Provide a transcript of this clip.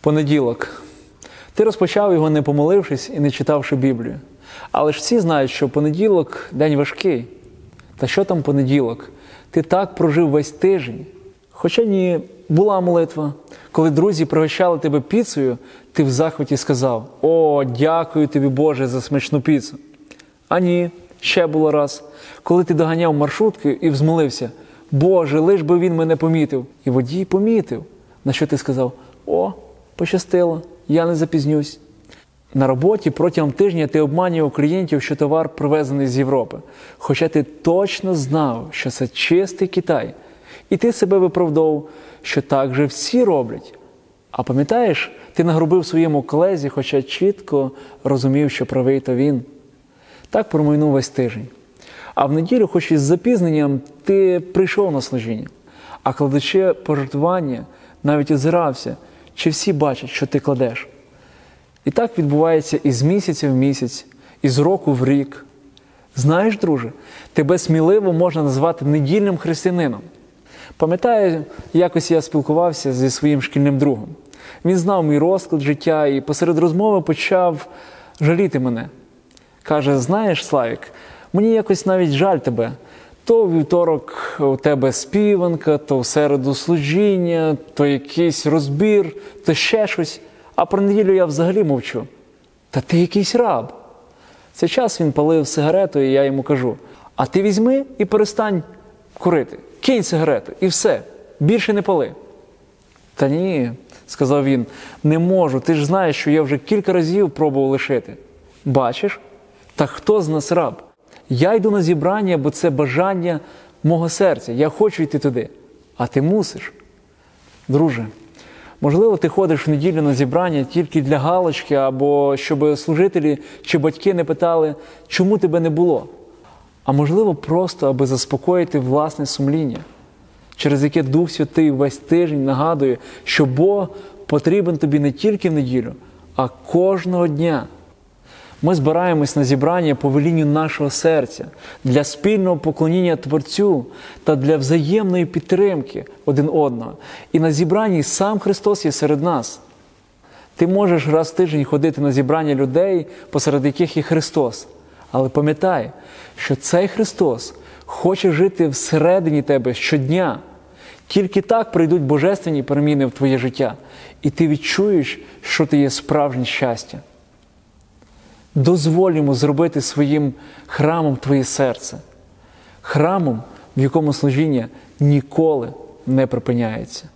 Понеділок. Ти розпочав його не помолившись і не читавши Біблію. Але ж всі знають, що понеділок день важкий. Та що там понеділок? Ти так прожив весь тиждень. Хоча ні, була молитва. Коли друзі пригощали тебе піцею, ти в захваті сказав: О, дякую тобі, Боже, за смачну піцу. А ні, ще було раз, коли ти доганяв маршрутки і взмолився, Боже, лиш би він мене помітив. І водій помітив. На що ти сказав: О, пощастило, я не запізнюсь. На роботі протягом тижня ти обманював клієнтів, що товар привезений з Європи, хоча ти точно знав, що це чистий Китай, і ти себе виправдовував, що так же всі роблять. А пам'ятаєш, ти нагрубив своєму колезі, хоча чітко розумів, що правий то він. Так промайнув весь тиждень. А в неділю, хоч із запізненням, ти прийшов на служіння, а кладучи пожертвування, навіть озирався, чи всі бачать, що ти кладеш. І так відбувається із місяця в місяць, із року в рік. Знаєш, друже, тебе сміливо можна назвати недільним християнином. Пам'ятаю, якось я спілкувався зі своїм шкільним другом. Він знав мій розклад життя і посеред розмови почав жаліти мене. Каже: Знаєш, Славік, мені якось навіть жаль тебе. То вівторок у тебе співанка, то в середу служіння, то якийсь розбір, то ще щось. А про неділю я взагалі мовчу. Та ти якийсь раб. Цей час він палив сигарету, і я йому кажу: а ти візьми і перестань курити, кинь сигарету, і все, більше не пали. Та ні, сказав він, не можу. Ти ж знаєш, що я вже кілька разів пробував лишити. Бачиш? Та хто з нас раб? Я йду на зібрання, бо це бажання мого серця. Я хочу йти туди. А ти мусиш. Друже, можливо, ти ходиш в неділю на зібрання тільки для галочки, або щоб служителі чи батьки не питали, чому тебе не було. А можливо, просто аби заспокоїти власне сумління, через яке Дух Святий весь тиждень нагадує, що Бог потрібен тобі не тільки в неділю, а кожного дня. Ми збираємось на зібрання по велінню нашого серця для спільного поклоніння Творцю та для взаємної підтримки один одного. І на зібранні сам Христос є серед нас. Ти можеш раз в тиждень ходити на зібрання людей, посеред яких є Христос. Але пам'ятай, що цей Христос хоче жити всередині тебе щодня. Тільки так прийдуть божественні переміни в твоє життя, і ти відчуєш, що ти є справжнє щастя. Дозволь зробити своїм храмом твоє серце, храмом, в якому служіння ніколи не припиняється.